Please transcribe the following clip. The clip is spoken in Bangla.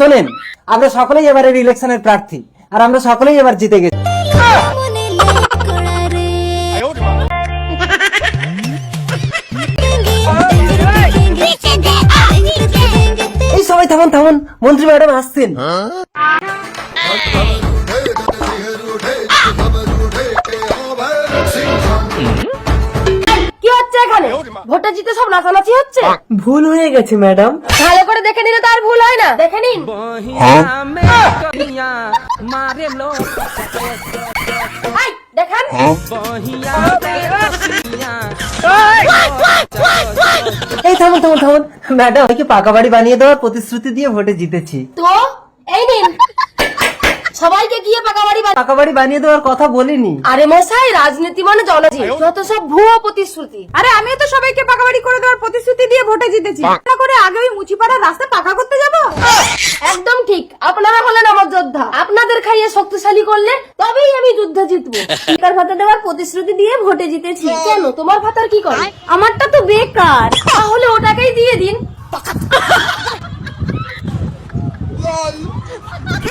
শোনেন আমরা সকলেই এবারের ইলেকশনের প্রার্থী আর আমরা সকলেই এবার জিতে গেছি। এই সবাই থামুন থামুন মন্ত্রী ম্যাডাম আসছেন। কি হচ্ছে এখানে? ভোটে জিতে সব নাচানাচি হচ্ছে? ভুল হয়ে গেছে ম্যাডাম। করে দেখে নিলে তো আর ভুল হয় না। দেখে নিন। এই, দেখান এই থামুন থামুন থামুন ম্যাডাম কি পাকা বাড়ি বানিয়ে দেওয়ার প্রতিশ্রুতি দিয়ে ভোটে জিতেছি তো এই নিন সবাইকে গিয়ে পাকা বাড়ি পাকা বাড়ি বানিয়ে দেওয়ার কথা বলিনি আরে মশাই রাজনীতি মানে জনজি যত সব ভুয়ো প্রতিশ্রুতি আরে আমিও তো সবাইকে পাকা বাড়ি প্রতিশ্রুতি দিয়ে ভোটে জিতেছি। তা করে আগে ওই মুচিপাড়ার রাস্তা পাকা করতে যাব? একদম ঠিক। আপনারা হলেন আমার যোদ্ধা। আপনাদের খাইয়ে শক্তিশালী করলে তবেই আমি যুদ্ধ জিতবো। বেকার ভাতা দেওয়ার প্রতিশ্রুতি দিয়ে ভোটে জিতেছি। কেন তোমার ভাতার কি করে? আমারটা তো বেকার। তাহলে ওটাকেই দিয়ে দিন।